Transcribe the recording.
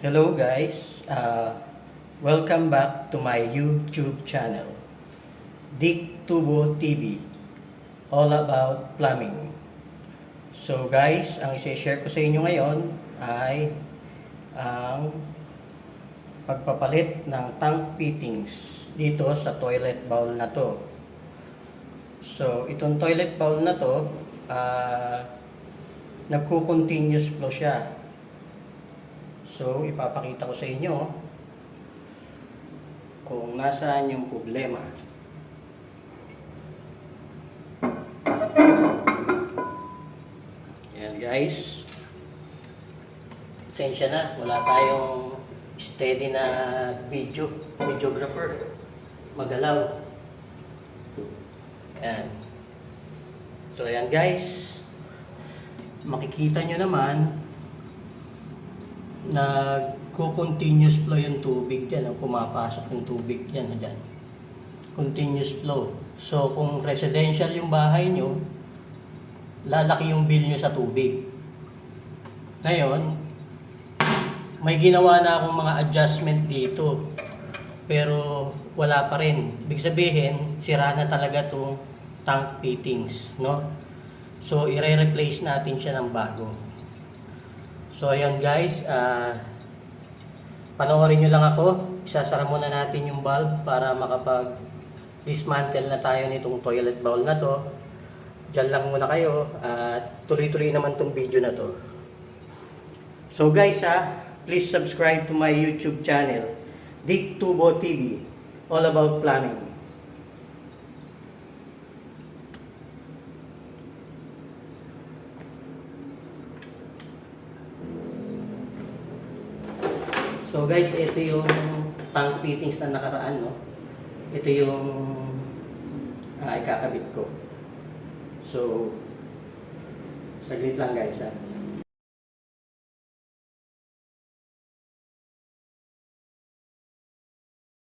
Hello guys, uh, welcome back to my YouTube channel, Dick Tubo TV, all about plumbing. So guys, ang isi-share ko sa inyo ngayon ay ang pagpapalit ng tank fittings dito sa toilet bowl na to. So itong toilet bowl na to, uh, nagko-continuous flow siya. So, ipapakita ko sa inyo kung nasaan yung problema. Yan guys. Pasensya na, wala tayong steady na video, videographer. Magalaw. Yan. So, ayan guys. Makikita nyo naman, nagko-continuous flow yung tubig dyan, ang pumapasok yung tubig yan, dyan. Continuous flow. So, kung residential yung bahay nyo, lalaki yung bill nyo sa tubig. Ngayon, may ginawa na akong mga adjustment dito. Pero wala pa rin. Ibig sabihin, sira na talaga itong tank fittings, no? So, i-replace natin siya ng bago. So ayan guys, ah panoorin nyo lang ako. Isasara muna natin yung bulb para makapag dismantle na tayo nitong toilet bowl na to. Diyan lang muna kayo at tuloy-tuloy naman tong video na to. So guys ah, please subscribe to my YouTube channel, Dick Tubo TV, all about plumbing. So guys, ito yung tank fittings na nakaraan, no? Ito yung ah, ikakabit ko. So, saglit lang guys, ha?